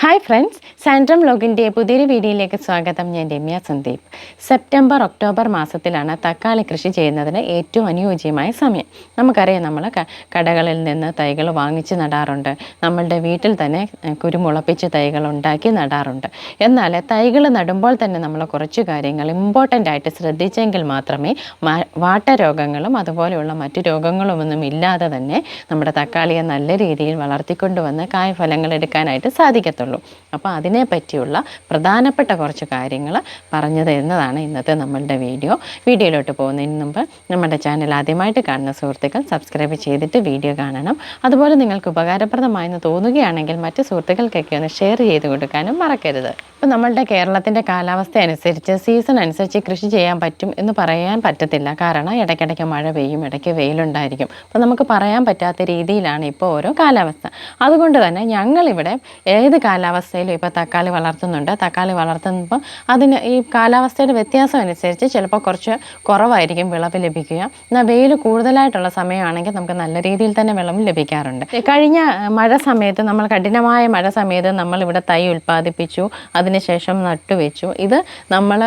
Hi friends സാൻഡ്രം ലോഗിന്റെ പുതിയൊരു വീഡിയോയിലേക്ക് സ്വാഗതം. ഞാൻ രമ്യ സന്ദീപ്. സെപ്റ്റംബർ ഒക്ടോബർ മാസത്തിലാണ് തക്കാളി കൃഷി ചെയ്യുന്നതിന് ഏറ്റവും അനുയോജ്യമായ സമയം. നമുക്കറിയാം നമ്മൾ കടകളിൽ നിന്ന് തൈകൾ വാങ്ങിച്ച് നടാറുണ്ട്. നമ്മളുടെ വീട്ടിൽ തന്നെ കുരുമുളപ്പിച്ച് തൈകൾ ഉണ്ടാക്കി നടാറുണ്ട്. എന്നാൽ തൈകൾ നടുമ്പോൾ തന്നെ നമ്മൾ കുറച്ച് കാര്യങ്ങൾ ഇമ്പോർട്ടന്റ് ആയിട്ട് ശ്രദ്ധിച്ചെങ്കിൽ മാത്രമേ വാട്ട വാട്ടരോഗങ്ങളും അതുപോലെയുള്ള മറ്റു രോഗങ്ങളുമൊന്നും ഇല്ലാതെ തന്നെ നമ്മുടെ തക്കാളിയെ നല്ല രീതിയിൽ വളർത്തിക്കൊണ്ടുവന്ന് കായ്ഫലങ്ങൾ എടുക്കാനായിട്ട് സാധിക്കത്തുള്ളൂ. അപ്പോൾ അതിനെ പറ്റിയുള്ള പ്രധാനപ്പെട്ട കുറച്ച് കാര്യങ്ങൾ പറഞ്ഞു തരുന്നതാണ് ഇന്നത്തെ നമ്മളുടെ വീഡിയോ. വീഡിയോയിലോട്ട് പോകുന്നതിന് മുമ്പ് നമ്മുടെ ചാനൽ ആദ്യമായിട്ട് കാണുന്ന സുഹൃത്തുക്കൾ സബ്സ്ക്രൈബ് ചെയ്തിട്ട് വീഡിയോ കാണണം. അതുപോലെ നിങ്ങൾക്ക് ഉപകാരപ്രദമായെന്ന് തോന്നുകയാണെങ്കിൽ മറ്റ് സുഹൃത്തുക്കൾക്കൊക്കെ ഒന്ന് ഷെയർ ചെയ്ത് കൊടുക്കാനും മറക്കരുത്. ഇപ്പം നമ്മളുടെ കേരളത്തിന്റെ കാലാവസ്ഥ അനുസരിച്ച് സീസൺ അനുസരിച്ച് കൃഷി ചെയ്യാൻ പറ്റും എന്ന് പറയാൻ പറ്റത്തില്ല. കാരണം ഇടയ്ക്കിടയ്ക്ക് മഴ പെയ്യും ഇടയ്ക്ക് വെയിലുണ്ടായിരിക്കും. അപ്പം നമുക്ക് പറയാൻ പറ്റാത്ത രീതിയിലാണ് ഇപ്പോൾ ഓരോ കാലാവസ്ഥ. അതുകൊണ്ട് തന്നെ ഞങ്ങളിവിടെ ഏത് കാലാവസ്ഥയിലും ഇപ്പോൾ തക്കാളി വളർത്തുന്നുണ്ട്. തക്കാളി വളർത്തുമ്പോൾ അതിന് ഈ കാലാവസ്ഥയുടെ വ്യത്യാസം അനുസരിച്ച് ചിലപ്പോൾ കുറച്ച് കുറവായിരിക്കും വിളവ് ലഭിക്കുക. എന്നാൽ വെയിൽ കൂടുതലായിട്ടുള്ള സമയമാണെങ്കിൽ നമുക്ക് നല്ല രീതിയിൽ തന്നെ വിളവ് ലഭിക്കാറുണ്ട്. കഴിഞ്ഞ മഴ സമയത്ത് നമ്മൾ കഠിനമായ മഴ സമയത്ത് നമ്മളിവിടെ തൈ ഉൽപ്പാദിപ്പിച്ചു. അതിനുശേഷം നട്ടുവെച്ചു. ഇത് നമ്മൾ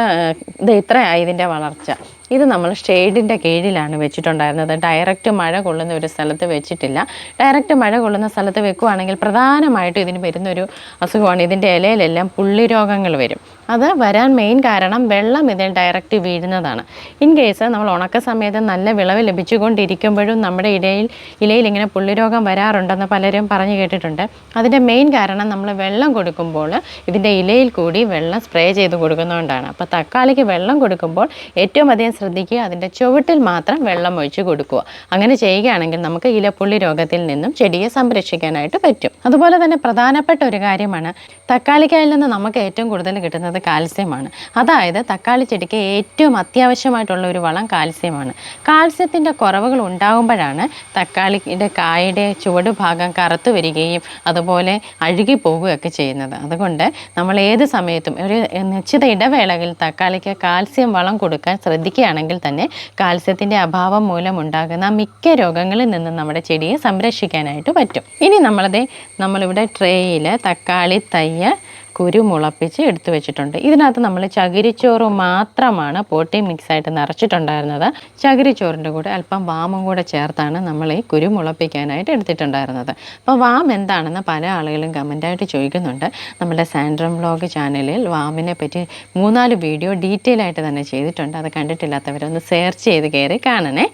ഇത് ഇത്രയായി ഇതിന്റെ വളർച്ച. ഇത് നമ്മൾ ഷെയ്ഡിന്റെ കീഴിലാണ് വെച്ചിട്ടുണ്ടായിരുന്നത്. ഡയറക്റ്റ് മഴ കൊള്ളുന്ന ഒരു സ്ഥലത്ത് വെച്ചിട്ടില്ല. ഡയറക്റ്റ് മഴ കൊള്ളുന്ന സ്ഥലത്ത് വെക്കുകയാണെങ്കിൽ പ്രധാനമായിട്ടും ഇതിന് വരുന്നൊരു അസുഖമാണ്. ഇതിന്റെ ഇലയിലെല്ലാം പുള്ളി രോഗങ്ങൾ വരും. അത് വരാൻ മെയിൻ കാരണം വെള്ളം ഇതിൽ ഡയറക്റ്റ് വീഴുന്നതാണ്. ഇൻ കേസ് നമ്മൾ ഉണക്ക സമയത്ത് നല്ല വിളവ് ലഭിച്ചുകൊണ്ടിരിക്കുമ്പോഴും നമ്മുടെ ഇടയിൽ ഇലയിൽ ഇങ്ങനെ പുള്ളിരോഗം വരാറുണ്ടെന്ന് പലരും പറഞ്ഞു കേട്ടിട്ടുണ്ട്. അതിന്റെ മെയിൻ കാരണം നമ്മൾ വെള്ളം കൊടുക്കുമ്പോൾ ഇതിന്റെ ഇലയിൽ കൂടി വെള്ളം സ്പ്രേ ചെയ്ത് കൊടുക്കുന്നതുകൊണ്ടാണ് അപ്പോൾ തക്കാളിക്ക് വെള്ളം കൊടുക്കുമ്പോൾ ഏറ്റവും അധികം ശ്രദ്ധിക്കുക. അതിന്റെ ചുവട്ടിൽ മാത്രം വെള്ളം ഒഴിച്ച് കൊടുക്കുക. അങ്ങനെ ചെയ്യുകയാണെങ്കിൽ നമുക്ക് ഇലപ്പുള്ളി രോഗത്തിൽ നിന്നും ചെടിയെ സംരക്ഷിക്കാനായിട്ട് പറ്റും. അതുപോലെ തന്നെ പ്രധാനപ്പെട്ട ഒരു കാര്യമാണ് തക്കാളിക്കായിൽ നിന്ന് നമുക്ക് ഏറ്റവും കൂടുതൽ കിട്ടുന്നത് കാൽസ്യമാണ്. അതായത് തക്കാളി ചെടിക്ക് ഏറ്റവും അത്യാവശ്യമായിട്ടുള്ള ഒരു വളം കാൽസ്യമാണ്. കാൽസ്യത്തിന്റെ കുറവുകൾ ഉണ്ടാകുമ്പോഴാണ് തക്കാളിയുടെ കായയുടെ ചുവട് ഭാഗം കറുത്തു വരികയും അതുപോലെ അഴുകി പോവുകയൊക്കെ ചെയ്യുന്നത്. അതുകൊണ്ട് നമ്മൾ ഏത് സമയത്തും ഒരു നിശ്ചിത ഇടവേളകളിൽ തക്കാളിക്ക് കാൽസ്യം വളം കൊടുക്കാൻ ശ്രദ്ധിക്കുകയാണെങ്കിൽ തന്നെ കാൽസ്യത്തിന്റെ അഭാവം മൂലം ഉണ്ടാകുന്ന മിക്ക രോഗങ്ങളിൽ നിന്നും നമ്മുടെ ചെടിയെ സംരക്ഷിക്കാനായിട്ട് പറ്റും. ഇനി നമ്മളത് നമ്മളിവിടെ ട്രേയിൽ തക്കാളി തയ്യ് കുരു മുളപ്പിച്ച് എടുത്തു വെച്ചിട്ടുണ്ട്. ഇതിനകത്ത് നമ്മൾ ചകിരിച്ചോറ് മാത്രമാണ് പോട്ടി മിക്സായിട്ട് നിറച്ചിട്ടുണ്ടായിരുന്നത്. ചകിരിച്ചോറിന്റെ കൂടെ അല്പം വാമും കൂടെ ചേർത്താണ് നമ്മൾ ഈ കുരു മുളപ്പിക്കാനായിട്ട് എടുത്തിട്ടുണ്ടായിരുന്നത്. അപ്പോൾ വാം എന്താണെന്ന് പല ആളുകളും കമന്റായിട്ട് ചോദിക്കുന്നുണ്ട്. നമ്മുടെ സാൻഡ്രം വ്ലോഗ് ചാനലിൽ വാമിനെ പറ്റി മൂന്നാൽ വീഡിയോ ഡീറ്റെയിൽ ആയിട്ട് തന്നെ ചെയ്തിട്ടുണ്ട്. അത് കണ്ടിട്ടില്ലാത്തവരൊന്ന് സെർച്ച് ചെയ്ത് കയറി കാണണേ.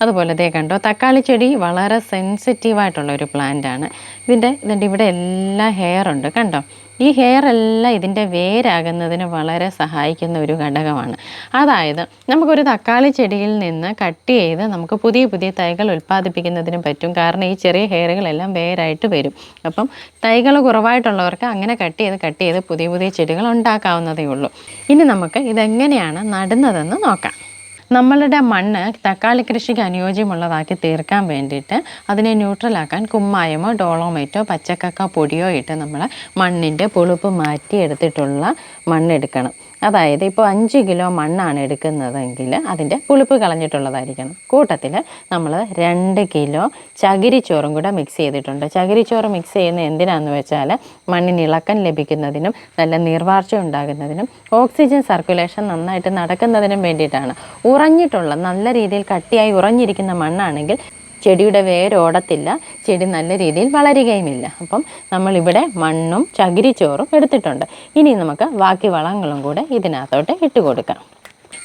അതുപോലെ ദേ കണ്ടോ തക്കാളി ചെടി വളരെ സെൻസിറ്റീവായിട്ടുള്ള ഒരു പ്ലാന്റ് ആണ്. ഇതിന്റെ ഇതിന്റെ ഇവിടെ എല്ലാ ഹെയർ ഉണ്ട്. കണ്ടോ ഈ ഹെയർ എല്ലാം ഇതിന്റെ വേരാകുന്നതിന് വളരെ സഹായിക്കുന്ന ഒരു ഘടകമാണ്. അതായത് നമുക്കൊരു തക്കാളി ചെടിയിൽ നിന്ന് കട്ട് ചെയ്ത് നമുക്ക് പുതിയ പുതിയ തൈകൾ ഉൽപ്പാദിപ്പിക്കുന്നതിനും പറ്റും. കാരണം ഈ ചെറിയ ഹെയറുകളെല്ലാം വേരായിട്ട് വരും. അപ്പം തൈകൾ കുറവായിട്ടുള്ളവർക്ക് അങ്ങനെ കട്ട് ചെയ്ത് കട്ട് ചെയ്ത് പുതിയ പുതിയ ചെടികൾ ഉണ്ടാക്കാവുന്നതേ ഉള്ളൂ. ഇനി നമുക്ക് ഇതെങ്ങനെയാണ് നടുന്നതെന്ന് നോക്കാം. നമ്മളുടെ മണ്ണ് തക്കാളി കൃഷിക്ക് അനുയോജ്യമുള്ളതാക്കി തീർക്കാൻ വേണ്ടിയിട്ട് അതിനെ ന്യൂട്രലാക്കാൻ കുമ്മായമോ ഡോളോമേറ്റോ പച്ചക്കക്ക പൊടിയോ ഇട്ട് നമ്മൾ മണ്ണിന്റെ പുളിപ്പ് മാറ്റി എടുത്തിട്ടുള്ള മണ്ണെടുക്കണം. അതായത് ഇപ്പോൾ അഞ്ച് കിലോ മണ്ണാണ് എടുക്കുന്നതെങ്കിൽ അതിന്റെ പുളിപ്പ് കളഞ്ഞിട്ടുള്ളതായിരിക്കണം. കൂട്ടത്തിൽ നമ്മൾ രണ്ട് കിലോ ചകിരിച്ചോറും കൂടെ മിക്സ് ചെയ്തിട്ടുണ്ട്. ചകിരിച്ചോറ് മിക്സ് ചെയ്യുന്ന എന്തിനാണെന്ന് വെച്ചാൽ മണ്ണിന് ഇളക്കം ലഭിക്കുന്നതിനും നല്ല നീർവാർച്ച ഉണ്ടാകുന്നതിനും ഓക്സിജൻ സർക്കുലേഷൻ നന്നായിട്ട് നടക്കുന്നതിനും വേണ്ടിയിട്ടാണ്. ഉറഞ്ഞിട്ടുള്ള നല്ല രീതിയിൽ കട്ടിയായി ഉറഞ്ഞിരിക്കുന്ന മണ്ണാണെങ്കിൽ ചെടിയുടെ വേരോടത്തില്ല ചെടി നല്ല രീതിയിൽ വളരുകയുമില്ല. അപ്പം നമ്മളിവിടെ മണ്ണും ചകിരിച്ചോറും എടുത്തിട്ടുണ്ട്. ഇനി നമുക്ക് ബാക്കി വളങ്ങളും കൂടെ ഇതിനകത്തോട്ട് ഇട്ട് കൊടുക്കാം.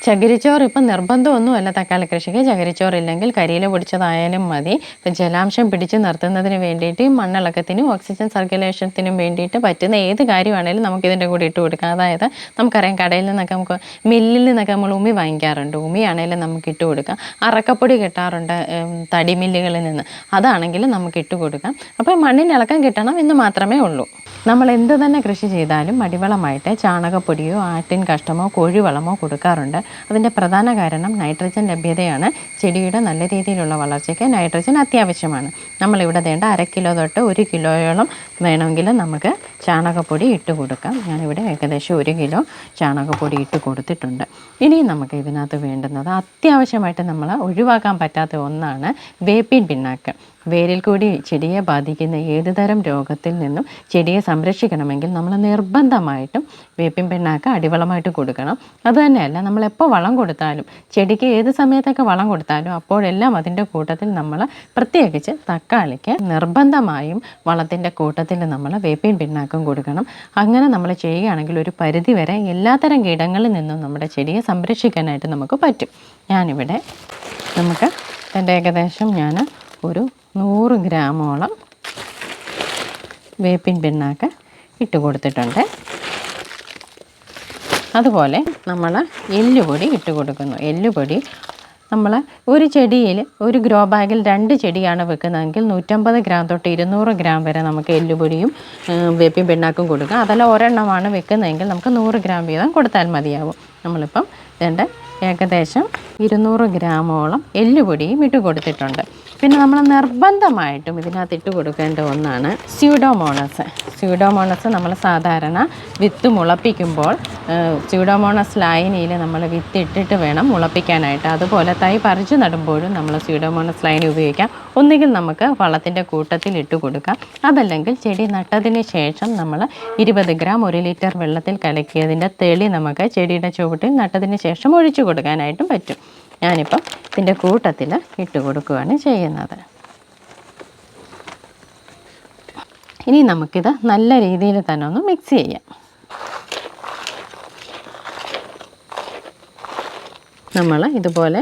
ചകിരിച്ചോറ് ഇപ്പം നിർബന്ധമൊന്നുമല്ല തക്കാളി കൃഷിക്ക്. ചകിരിച്ചോറ് ഇല്ലെങ്കിൽ കരിയില പൊടിച്ചതായാലും മതി. ഇപ്പം ജലാംശം പിടിച്ച് നിർത്തുന്നതിന് വേണ്ടിയിട്ട് മണ്ണിളക്കത്തിനും ഓക്സിജൻ സർക്കുലേഷനത്തിനും വേണ്ടിയിട്ട് പറ്റുന്ന ഏത് കാര്യമാണെങ്കിലും നമുക്ക് ഇതിന്റെ കൂടെ ഇട്ട് കൊടുക്കാം. അതായത് നമുക്കറിയാം കടയിൽ നിന്നൊക്കെ നമുക്ക് മില്ലിൽ നിന്നൊക്കെ നമ്മൾ ഉമി വാങ്ങിക്കാറുണ്ട്. ഉമിയാണെങ്കിലും നമുക്ക് ഇട്ട് കൊടുക്കാം. അറക്കപ്പൊടി കിട്ടാറുണ്ട് തടി മില്ലുകളിൽ നിന്ന്. അതാണെങ്കിലും നമുക്ക് ഇട്ട് കൊടുക്കാം. അപ്പോൾ മണ്ണിനിളക്കം കിട്ടണം എന്ന് മാത്രമേ ഉള്ളൂ. നമ്മൾ എന്ത് തന്നെ കൃഷി ചെയ്താലും അടിവളമായിട്ട് ചാണകപ്പൊടിയോ ആട്ടിൻ കഷ്ടമോ കോഴിവളമോ കൊടുക്കാറുണ്ട്. അതിന്റെ പ്രധാന കാരണം നൈട്രജൻ ലഭ്യതയാണ്. ചെടിയുടെ നല്ല രീതിയിലുള്ള വളർച്ചയ്ക്ക് നൈട്രജൻ അത്യാവശ്യമാണ്. നമ്മളിവിടെ വേണ്ട അര കിലോ തൊട്ട് ഒരു കിലോയോളം വേണമെങ്കിൽ നമുക്ക് ചാണകപ്പൊടി ഇട്ട് കൊടുക്കാം. ഞാനിവിടെ ഏകദേശം ഒരു കിലോ ചാണകപ്പൊടി ഇട്ട് കൊടുത്തിട്ടുണ്ട്. ഇനി നമുക്ക് ഇതിനകത്ത് വേണ്ടുന്നത് അത്യാവശ്യമായിട്ട് നമ്മൾ ഒഴിവാക്കാൻ പറ്റാത്ത ഒന്നാണ് വേപ്പിൻ പിണ്ണാക്ക്. വേരിൽ കൂടി ചെടിയെ ബാധിക്കുന്ന ഏതുതരം രോഗത്തിൽ നിന്നും ചെടിയെ സംരക്ഷിക്കണമെങ്കിൽ നമ്മൾ നിർബന്ധമായിട്ടും വേപ്പിൻ പിണ്ണാക്ക് അടിവളമായിട്ട് കൊടുക്കണം. അതുതന്നെയല്ല നമ്മൾ എപ്പോൾ വളം കൊടുത്താലും ചെടിക്ക് ഏത് സമയത്തൊക്കെ വളം കൊടുത്താലും അപ്പോഴെല്ലാം അതിന്റെ കൂട്ടത്തിൽ നമ്മൾ പ്രത്യേകിച്ച് തക്കാളിക്ക് നിർബന്ധമായും വളത്തിന്റെ കൂട്ടത്തിൽ നമ്മൾ വേപ്പിൻ പിണ്ണാക്കും കൊടുക്കണം. അങ്ങനെ നമ്മൾ ചെയ്യുകയാണെങ്കിൽ ഒരു പരിധി വരെ എല്ലാത്തരം കീടങ്ങളിൽ നിന്നും നമ്മുടെ ചെടിയെ സംരക്ഷിക്കാനായിട്ട് നമുക്ക് പറ്റും. ഞാനിവിടെ നമുക്ക് എന്റെ ഏകദേശം ഞാൻ ഒരു നൂറ് ഗ്രാമോളം വേപ്പിൻ പിണ്ണാക്ക് ഇട്ട് കൊടുത്തിട്ടുണ്ട്. അതുപോലെ നമ്മൾ എല്ലുപൊടി ഇട്ട് കൊടുക്കുന്നു. എല്ലുപൊടി നമ്മൾ ഒരു ചെടിയിൽ ഒരു ഗ്രോ ബാഗിൽ രണ്ട് ചെടിയാണ് വെക്കുന്നതെങ്കിൽ നൂറ്റമ്പത് ഗ്രാം തൊട്ട് ഇരുന്നൂറ് ഗ്രാം വരെ നമുക്ക് എല്ലുപൊടിയും വേപ്പിയും പിണ്ണാക്കും കൊടുക്കുക അതല്ല ഒരെണ്ണമാണ് വെക്കുന്നതെങ്കിൽ നമുക്ക് നൂറ് ഗ്രാം വീതം കൊടുത്താൽ മതിയാവും. നമ്മളിപ്പം രണ്ട് ഏകദേശം ഇരുന്നൂറ് ഗ്രാമോളം എല്ലുപൊടിയും ഇട്ട് കൊടുത്തിട്ടുണ്ട്. പിന്നെ നമ്മൾ നിർബന്ധമായിട്ടും ഇതിനകത്ത് ഇട്ട് കൊടുക്കേണ്ട ഒന്നാണ് സ്യൂഡോമോണസ് സ്യൂഡോമോണസ് നമ്മൾ സാധാരണ വിത്ത് മുളപ്പിക്കുമ്പോൾ സ്യൂഡോമോണസ് ലൈനിയിൽ നമ്മൾ വിത്ത് ഇട്ടിട്ട് വേണം മുളപ്പിക്കാനായിട്ട്. അതുപോലെ തൈ പറിച്ചു നടുമ്പോഴും നമ്മൾ സ്യൂഡോമോണസ് ലൈനി ഉപയോഗിക്കാം. ഒന്നുകിൽ നമുക്ക് വളത്തിന്റെ കൂട്ടത്തിൽ ഇട്ട് കൊടുക്കാം. അതല്ലെങ്കിൽ ചെടി നട്ടതിന് ശേഷം നമ്മൾ ഇരുപത് ഗ്രാം ഒരു ലിറ്റർ വെള്ളത്തിൽ കലക്കിയതിന്റെ തെളി നമുക്ക് ചെടിയുടെ ചുവട്ടിൽ നട്ടതിന് ശേഷം ഒഴിച്ചു കൊടുക്കാനായിട്ടും പറ്റും. ഞാനിപ്പം ഇതിന്റെ കൂട്ടത്തിൽ ഇട്ട് കൊടുക്കുകയാണ് ചെയ്യുന്നത്. ഇനി നമുക്കിത് നല്ല രീതിയിൽ തന്നെ ഒന്ന് മിക്സ് ചെയ്യാം. നമ്മൾ ഇതുപോലെ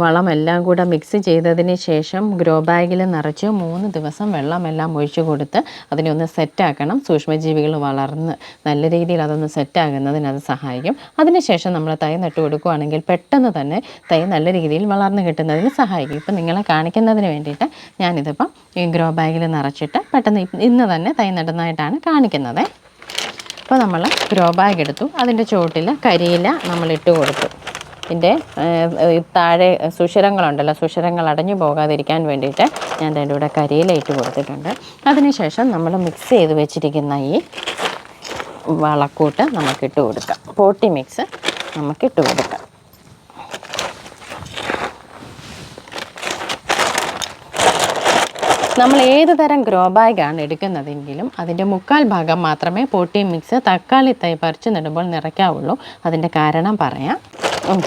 വളമെല്ലാം കൂടെ മിക്സ് ചെയ്തതിന് ശേഷം ഗ്രോ ബാഗിൽ നിറച്ച് മൂന്ന് ദിവസം വെള്ളമെല്ലാം ഒഴിച്ചു കൊടുത്ത് അതിനെ ഒന്ന് സെറ്റാക്കണം സൂക്ഷ്മജീവികൾ വളർന്ന് നല്ല രീതിയിൽ അതൊന്ന് സെറ്റാകുന്നതിന് അത് സഹായിക്കും. അതിനുശേഷം നമ്മൾ തൈ നട്ട് കൊടുക്കുകയാണെങ്കിൽ പെട്ടെന്ന് തന്നെ തൈ നല്ല രീതിയിൽ വളർന്നു കിട്ടുന്നതിന് സഹായിക്കും. ഇപ്പം നിങ്ങളെ കാണിക്കുന്നതിന് വേണ്ടിയിട്ട് ഞാനിതിപ്പം ഗ്രോ ബാഗിൽ നിറച്ചിട്ട് പെട്ടെന്ന് ഇന്ന് തന്നെ തൈ നടുന്നതായിട്ടാണ് കാണിക്കുന്നത്. അപ്പോൾ നമ്മൾ ഗ്രോ ബാഗ് എടുത്തു. അതിന്റെ ചുവട്ടിൽ കരിയില നമ്മൾ ഇട്ട് കൊടുത്തു. ഇതിന്റെ താഴെ സുഷിരങ്ങളുണ്ടല്ലോ സുഷിരങ്ങൾ അടഞ്ഞു പോകാതിരിക്കാൻ വേണ്ടിയിട്ട് ഞാൻ അതിന്റെ കൂടെ കരിയിലേറ്റ് കൊടുത്തിട്ടുണ്ട്. അതിനുശേഷം നമ്മൾ മിക്സ് ചെയ്ത് വെച്ചിരിക്കുന്ന ഈ വളക്കൂട്ട് നമുക്കിട്ട് കൊടുക്കാം. പോട്ടി മിക്സ് നമുക്കിട്ട് കൊടുക്കാം. നമ്മൾ ഏത് തരം ഗ്രോ ബാഗാണ് എടുക്കുന്നതെങ്കിലും അതിന്റെ മുക്കാൽ ഭാഗം മാത്രമേ പോട്ടി മിക്സ് തക്കാളി തൈ പറിച്ച് നടുമ്പോൾ നിറയ്ക്കാവുള്ളൂ. അതിന്റെ കാരണം പറയാം. ഉം.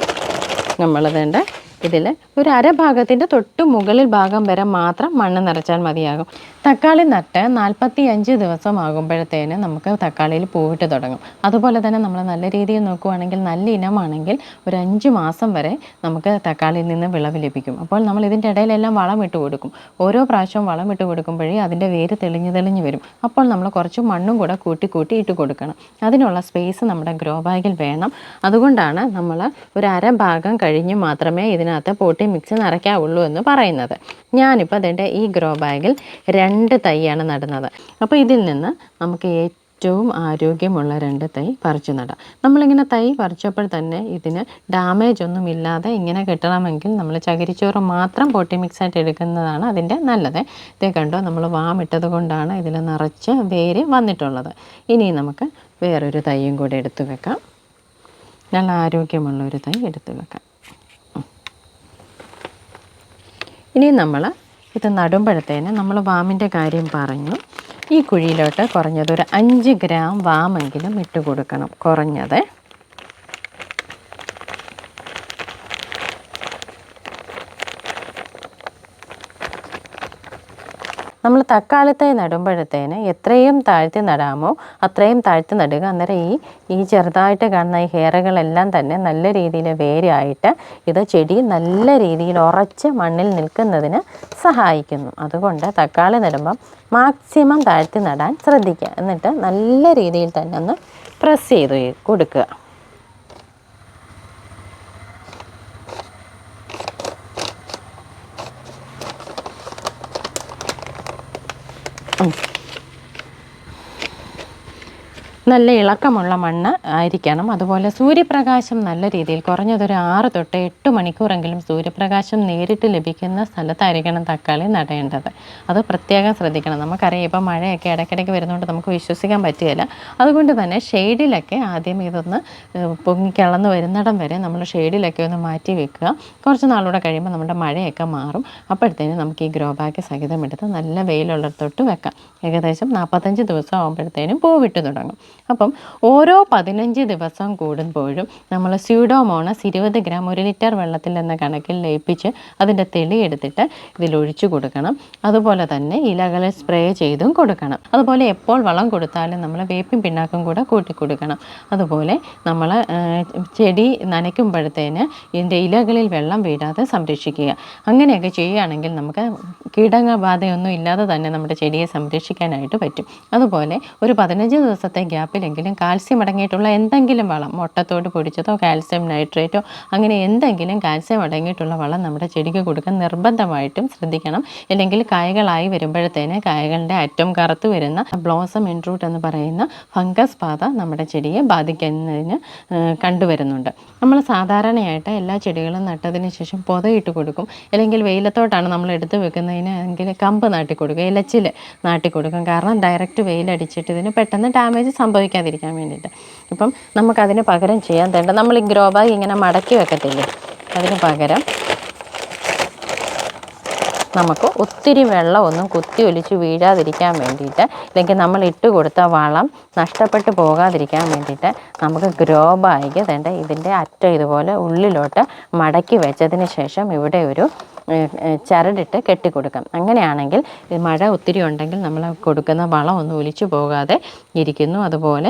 വേണ്ട ഇതിൽ ഒരു അരഭാഗത്തിന്റെ തൊട്ട് മുകളിൽ ഭാഗം വരെ മാത്രം മണ്ണ് നിറച്ചാൽ മതിയാകും തക്കാളി നട്ട് നാൽപ്പത്തി അഞ്ച് ദിവസം ആകുമ്പോഴത്തേന് നമുക്ക് തക്കാളിയിൽ പൂവിട്ട് തുടങ്ങും. അതുപോലെ തന്നെ നമ്മൾ നല്ല രീതിയിൽ നോക്കുവാണെങ്കിൽ നല്ല ഇനമാണെങ്കിൽ ഒരു അഞ്ച് മാസം വരെ നമുക്ക് തക്കാളിയിൽ നിന്ന് വിളവ് ലഭിക്കും. അപ്പോൾ നമ്മൾ ഇതിന്റെ ഇടയിലെല്ലാം വളം ഇട്ട് കൊടുക്കും. ഓരോ പ്രാവശ്യവും വളം ഇട്ട് കൊടുക്കുമ്പോഴേ അതിന്റെ വേര് തെളിഞ്ഞ് തെളിഞ്ഞ് വരും. അപ്പോൾ നമ്മൾ കുറച്ച് മണ്ണും കൂടെ കൂട്ടി കൂട്ടി ഇട്ട് കൊടുക്കണം. അതിനുള്ള സ്പേസ് നമ്മുടെ ഗ്രോ ബാഗിൽ വേണം. അതുകൊണ്ടാണ് നമ്മൾ ഒരു അര ഭാഗം കഴിഞ്ഞ് മാത്രമേ ഇതിനകത്ത് പോട്ടി മിക്സ് നിറയ്ക്കാവുള്ളൂ എന്ന് പറയുന്നത്. ഞാനിപ്പോൾ അതിന്റെ ഈ ഗ്രോ ബാഗിൽ രണ്ട് തൈയാണ് നടുന്നത്. അപ്പോൾ ഇതിൽ നിന്ന് നമുക്ക് ഏറ്റവും ആരോഗ്യമുള്ള രണ്ട് തൈ പറിച്ചു നടാം. നമ്മളിങ്ങനെ തൈ പറിച്ചപ്പോൾ തന്നെ ഇതിന് ഡാമേജ് ഒന്നും ഇല്ലാതെ ഇങ്ങനെ കിട്ടണമെങ്കിൽ നമ്മൾ ചകിരിച്ചോറ് മാത്രം പൊട്ടി മിക്സ് ആയിട്ട് എടുക്കുന്നതാണ് അതിന്റെ നല്ലത്. ഇതേ കണ്ടോ നമ്മൾ വാമിട്ടത് കൊണ്ടാണ് ഇതിൽ നിറച്ച് വേര് വന്നിട്ടുള്ളത്. ഇനി നമുക്ക് വേറൊരു തൈയും കൂടെ എടുത്തു വെക്കാം. നല്ല ആരോഗ്യമുള്ള ഒരു തൈ എടുത്തു വെക്കാം. ഇനി നമ്മൾ ഇത് നടുമ്പോഴത്തേന് നമ്മൾ വാമിന്റെ കാര്യം പറഞ്ഞു. ഈ കുഴിയിലോട്ട് കുറഞ്ഞത് ഒരു അഞ്ച് ഗ്രാം വാമെങ്കിലും ഇട്ട് കൊടുക്കണം. കുറഞ്ഞത് നമ്മൾ തക്കാളിത്തൈ നടുമ്പോഴത്തേന് എത്രയും താഴ്ത്തി നടാമോ അത്രയും താഴ്ത്തി നടുക. അന്നേരം ഈ ഈ ചെറുതായിട്ട് കാണുന്ന ഈ ഹെയറുകളെല്ലാം തന്നെ നല്ല രീതിയിൽ വേരായിട്ട് ഇത് ചെടി നല്ല രീതിയിൽ ഉറച്ച് മണ്ണിൽ നിൽക്കുന്നതിന് സഹായിക്കുന്നു. അതുകൊണ്ട് തക്കാളി നടുമ്പം മാക്സിമം താഴ്ത്തി നടാൻ ശ്രദ്ധിക്കുക. എന്നിട്ട് നല്ല രീതിയിൽ തന്നെ ഒന്ന് പ്രസ് ചെയ്ത് കൊടുക്കുക. Oh. നല്ല ഇളക്കമുള്ള മണ്ണ് ആയിരിക്കണം. അതുപോലെ സൂര്യപ്രകാശം നല്ല രീതിയിൽ കുറഞ്ഞതൊരു ആറ് തൊട്ട് എട്ട് മണിക്കൂറെങ്കിലും സൂര്യപ്രകാശം നേരിട്ട് ലഭിക്കുന്ന സ്ഥലത്തായിരിക്കണം തക്കാളി നടേണ്ടത്. അത് പ്രത്യേകം ശ്രദ്ധിക്കണം. നമുക്കറിയാം ഇപ്പം മഴയൊക്കെ ഇടയ്ക്കിടയ്ക്ക് വരുന്നതുകൊണ്ട് നമുക്ക് വിശ്വസിക്കാൻ പറ്റുകയില്ല. അതുകൊണ്ട് തന്നെ ഷെയ്ഡിലൊക്കെ ആദ്യം ഇതൊന്ന് പൊങ്ങിക്കിളന്ന് വരുന്നിടം വരെ നമ്മൾ ഷെയ്ഡിലൊക്കെ ഒന്ന് മാറ്റി വെക്കുക. കുറച്ച് നാളൂടെ കഴിയുമ്പോൾ നമ്മുടെ മഴയൊക്കെ മാറും. അപ്പോഴത്തേനും നമുക്ക് ഈ ഗ്രോ ബാഗ് സഹിതം എടുത്ത് നല്ല വെയിലുള്ളിടത്തോട്ട് വെക്കാം. ഏകദേശം നാൽപ്പത്തഞ്ച് ദിവസം ആകുമ്പോഴത്തേനും പൂവിട്ട് തുടങ്ങും. അപ്പം ഓരോ പതിനഞ്ച് ദിവസം കൂടുമ്പോഴും നമ്മൾ സ്യൂഡോമോണസ് ഇരുപത് ഗ്രാം ഒരു ലിറ്റർ വെള്ളത്തിൽ എന്ന കണക്കിൽ ലയിപ്പിച്ച് അതിന്റെ തെളി എടുത്തിട്ട് ഇതിലൊഴിച്ചു കൊടുക്കണം. അതുപോലെ തന്നെ ഇലകളിൽ സ്പ്രേ ചെയ്തും കൊടുക്കണം. അതുപോലെ എപ്പോൾ വളം കൊടുത്താലും നമ്മൾ വേപ്പിൻ പിണ്ണാക്കും കൂടെ കൂട്ടി കൊടുക്കണം. അതുപോലെ നമ്മൾ ചെടി നനയ്ക്കുമ്പോഴത്തേന് ഇതിന്റെ ഇലകളിൽ വെള്ളം വീഴാതെ സംരക്ഷിക്കുക. അങ്ങനെയൊക്കെ ചെയ്യുകയാണെങ്കിൽ നമുക്ക് കീടബാധയൊന്നും ഇല്ലാതെ തന്നെ നമ്മുടെ ചെടിയെ സംരക്ഷിക്കാനായിട്ട് പറ്റും. അതുപോലെ ഒരു പതിനഞ്ച് ദിവസത്തെ ഗ്യാപ്പിലെങ്കിലും കാൽസ്യം അടങ്ങിയിട്ടുള്ള എന്തെങ്കിലും വളം മുട്ടത്തോട് പൊടിച്ചതോ കാൽസ്യം നൈട്രേറ്റോ അങ്ങനെ എന്തെങ്കിലും കാൽസ്യം അടങ്ങിയിട്ടുള്ള വളം നമ്മുടെ ചെടിക്ക് കൊടുക്കാൻ നിർബന്ധമായിട്ടും ശ്രദ്ധിക്കണം. അല്ലെങ്കിൽ കായകളായി വരുമ്പോഴത്തേന് കായകളുടെ അറ്റം കറുത്ത് വരുന്ന ബ്ലോസം ഇൻട്രൂട്ട് എന്ന് പറയുന്ന ഫംഗസ് ബാധ നമ്മുടെ ചെടിയെ ബാധിക്കുന്നതിന് കണ്ടുവരുന്നുണ്ട്. നമ്മൾ സാധാരണയായിട്ട് എല്ലാ ചെടികളും നട്ടതിന് ശേഷം പൊതയിട്ട് കൊടുക്കും. അല്ലെങ്കിൽ വെയിലത്തോട്ടാണ് നമ്മൾ എടുത്ത് വെക്കുന്നതിന് എങ്കിൽ കമ്പ് നാട്ടി കൊടുക്കും ഇലച്ചിൽ നാട്ടി കൊടുക്കും കാരണം ഡയറക്റ്റ് വെയിലടിച്ചിട്ട് ഇതിന് പെട്ടെന്ന് ഡാമേജ് സംഭവിക്കാതിരിക്കാൻ വേണ്ടിയിട്ട്. ഇപ്പം നമുക്കതിന് പകരം ചെയ്യാൻ തേണ്ട നമ്മൾ ഈ ഗ്രോ ബാഗ് ഇങ്ങനെ മടക്കി വെക്കത്തില്ലേ? അതിന് പകരം നമുക്ക് ഒത്തിരി വെള്ളമൊന്നും കുത്തി ഒലിച്ച് വീഴാതിരിക്കാൻ വേണ്ടിയിട്ട് അല്ലെങ്കിൽ നമ്മൾ ഇട്ട് കൊടുത്ത വളം നഷ്ടപ്പെട്ടു പോകാതിരിക്കാൻ വേണ്ടിയിട്ട് നമുക്ക് ഗ്രോ ബാഗ് തേണ്ട ഇതിന്റെ അറ്റം ഇതുപോലെ ഉള്ളിലോട്ട് മടക്കി വെച്ചതിന് ശേഷം ഇവിടെ ഒരു ചരടിട്ട് കെട്ടിക്കൊടുക്കാം അങ്ങനെയാണെങ്കിൽ മഴ ഒത്തിരി ഉണ്ടെങ്കിൽ നമ്മൾ കൊടുക്കുന്ന വളം ഒന്നും ഒലിച്ചു പോകാതെ ഇരിക്കുന്നു. അതുപോലെ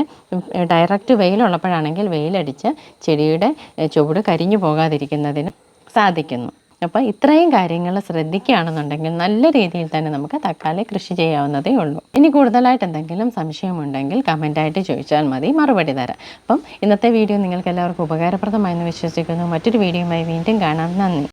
ഡയറക്റ്റ് വെയിലുള്ളപ്പോഴാണെങ്കിൽ വെയിലടിച്ച് ചെടിയുടെ ചുവട് കരിഞ്ഞു പോകാതിരിക്കുന്നതിന് സാധിക്കുന്നു. അപ്പോൾ ഇത്രയും കാര്യങ്ങൾ ശ്രദ്ധിക്കുകയാണെന്നുണ്ടെങ്കിൽ നല്ല രീതിയിൽ തന്നെ നമുക്ക് തക്കാളി കൃഷി ചെയ്യാവുന്നതേ ഉള്ളൂ. ഇനി കൂടുതലായിട്ട് എന്തെങ്കിലും സംശയമുണ്ടെങ്കിൽ കമന്റായിട്ട് ചോദിച്ചാൽ മതി. മറുപടി തരാം. അപ്പം ഇന്നത്തെ വീഡിയോ നിങ്ങൾക്ക് എല്ലാവർക്കും ഉപകാരപ്രദമായെന്ന് വിശ്വസിക്കുന്നു. മറ്റൊരു വീഡിയോയുമായി വീണ്ടും കാണാം. നന്ദി.